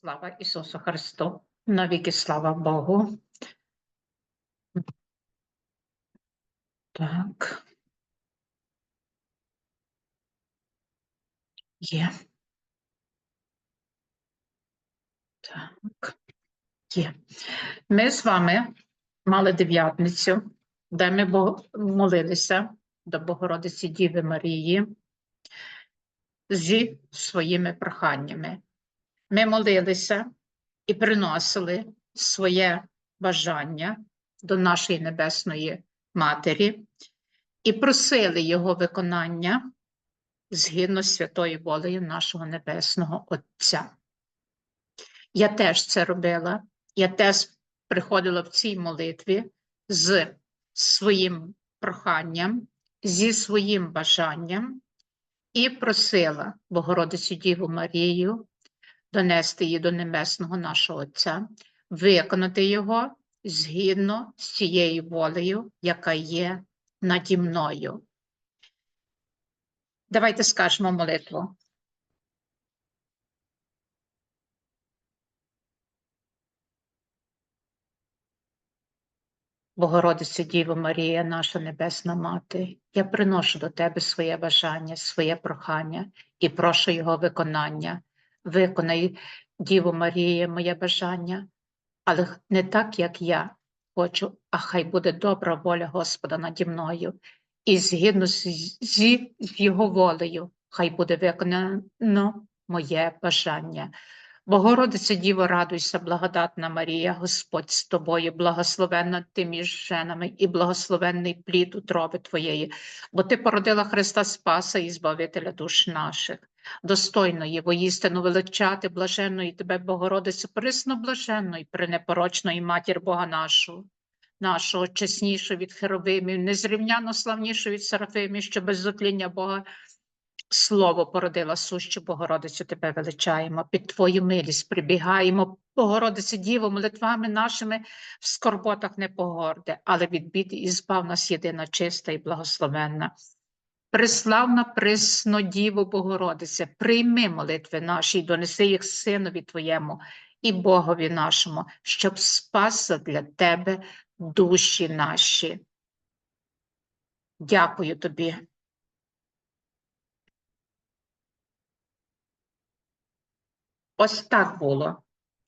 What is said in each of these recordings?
Слава Ісусу Христу! Навіки слава Богу. Так. Є. Так. Є. Ми з вами мали дев'ятницю, де ми молилися до Богородиці Діви Марії зі своїми проханнями. Ми молилися і приносили своє бажання до нашої Небесної Матері і просили Його виконання згідно з святою волею нашого Небесного Отця. Я теж це робила. Я теж приходила в цій молитві з своїм проханням, зі своїм бажанням і просила Богородицю Діву Марію донести її до небесного нашого Отця, виконати його згідно з цією волею, яка є наді мною. Давайте скажемо молитву. Богородиця Діво Марія, наша Небесна Мати, я приношу до Тебе своє бажання, своє прохання і прошу його виконання. Виконай, Діво Марія, моє бажання, але не так, як я хочу, а хай буде добра воля Господа наді мною. І згідно з, зі, з Його волею, хай буде виконано моє бажання. Богородиця Діво, радуйся, благодатна Марія, Господь з тобою, благословенна ти між женами і благословенний плід утроби твоєї, бо ти породила Христа Спаса і Збавителя душ наших. Достойно є воістину величати блаженної тебе, Богородицю, присно блаженної, пренепорочної матір Бога нашого, нашого чеснішого від херовимів, незрівняно славнішого від серафимів, що без зотління Бога Слово породила сущу Богородицю, тебе величаємо, під Твою милість прибігаємо, Богородице Діво, молитвами нашими в скорботах не погорде, але від бід і збав нас єдина чиста і благословенна. Преславна присно Діво Богородице, прийми молитви наші, й донеси їх Синові Твоєму і Богові нашому, щоб спас для Тебе душі наші. Дякую тобі. Ось так було.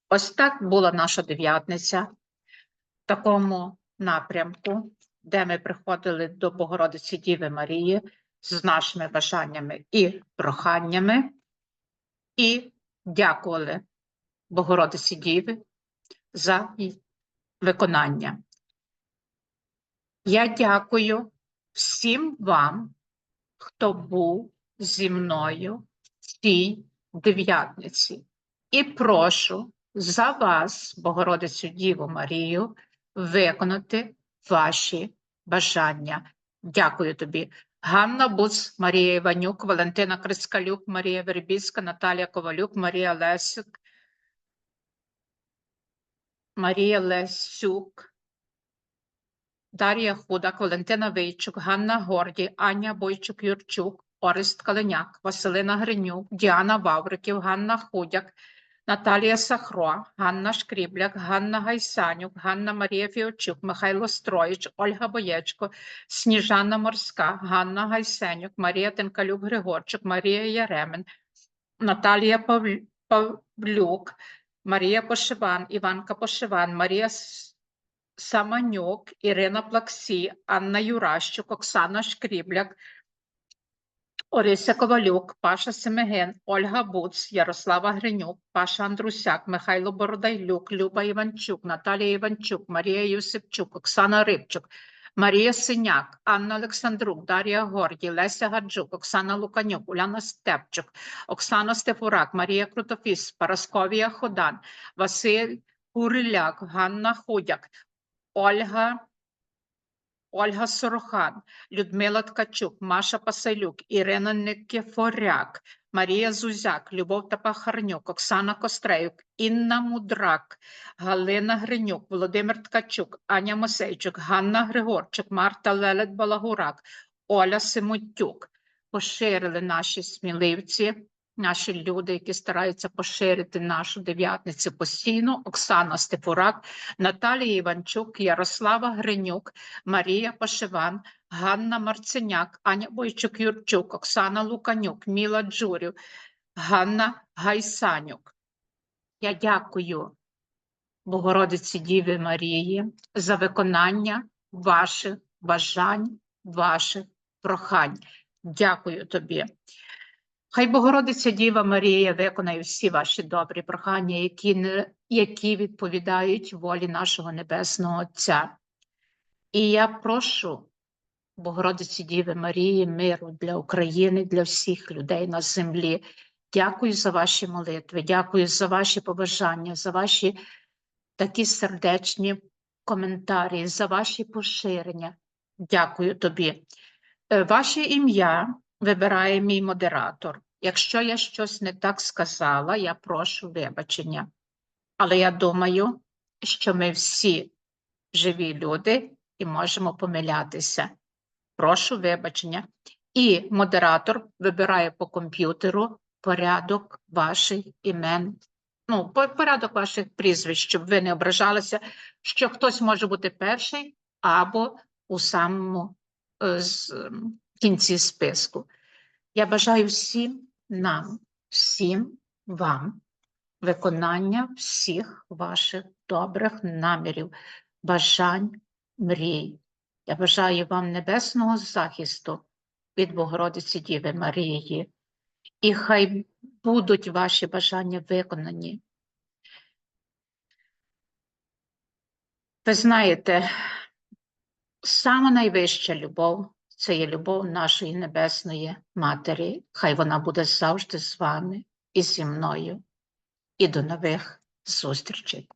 Ось так була наша дев'ятниця в такому напрямку, де ми приходили до Богородиці Діви Марії з нашими бажаннями і проханнями, і дякували Богородиці Діви за виконання. Я дякую всім вам, хто був зі мною в цій дев'ятниці. І прошу за вас, Богородицю Діву Марію, виконати ваші бажання. Дякую тобі. Ганна Буц, Марія Іванюк, Валентина Крискалюк, Марія Вербіцька, Наталія Ковалюк, Марія Лесюк, Марія Лесюк, Дар'я Худак, Валентина Вийчук, Ганна Горді, Аня Бойчук-Юрчук, Орест Калиняк, Василина Гринюк, Діана Вавриків, Ганна Худяк, Наталія Сахро, Ганна Шкрібляк, Ганна Гайсанюк, Ганна Марія Фіочук, Михайло Строїч, Ольга Боєчко, Сніжана Морська, Ганна Гайсенюк, Марія Тенкалюк Григорчук, Марія Яремен, Наталія Павлюк, Марія Пошиван, Іванка Пошиван, Марія Саманюк, Ірина Плаксі, Анна Юращук, Оксана Шкрібляк, Орися Ковалюк, Паша Семеген, Ольга Буц, Ярослава Гринюк, Паша Андрусяк, Михайло Бородайлюк, Люба Іванчук, Наталія Іванчук, Марія Юсипчук, Оксана Рибчук, Марія Синяк, Анна Олександрук, Дар'я Горді, Леся Гаджук, Оксана Луканюк, Уляна Степчук, Оксана Стефурак, Марія Крутофіс, Парасковія Ходан, Василь Куриляк, Ганна Худяк, Ольга Ольга Сорохан, Людмила Ткачук, Маша Пасалюк, Ірина Никифоряк, Марія Зузяк, Любов Тапахарнюк, Оксана Костреюк, Інна Мудрак, Галина Гринюк, Володимир Ткачук, Аня Мосейчук, Ганна Григорчук, Марта Лелет Балагурак, Оля Симутюк. Поширили наші сміливці наші люди, які стараються поширити нашу дев'ятницю постійно, Оксана Стефурак, Наталія Іванчук, Ярослава Гринюк, Марія Пашиван, Ганна Марценяк, Аня Бойчук-Юрчук, Оксана Луканюк, Міла Джурів, Ганна Гайсанюк. Я дякую Богородиці Діви Марії за виконання ваших бажань, ваших прохань. Дякую тобі. Хай Богородиця Діва Марія виконає всі ваші добрі прохання, які, які відповідають волі нашого Небесного Отця. І я прошу Богородиці Діви Марії миру для України, для всіх людей на землі. Дякую за ваші молитви, дякую за ваші побажання, за ваші такі сердечні коментарі, за ваші поширення. Дякую тобі. Е, Ваше ім'я вибирає мій модератор. Якщо я щось не так сказала, я прошу вибачення. Але я думаю, що ми всі живі люди і можемо помилятися. Прошу вибачення. І модератор вибирає по комп'ютеру порядок ваших імен, ну, порядок ваших прізвищ, щоб ви не ображалися, що хтось може бути перший або у самому е, з- кінці списку. Я бажаю всім нам, всім вам виконання всіх ваших добрих намірів, бажань, мрій. Я бажаю вам небесного захисту від Богородиці Діви Марії. І хай будуть ваші бажання виконані. Ви знаєте, найвища любов це є любов нашої Небесної Матері. Хай вона буде завжди з вами і зі мною. І до нових зустрічей.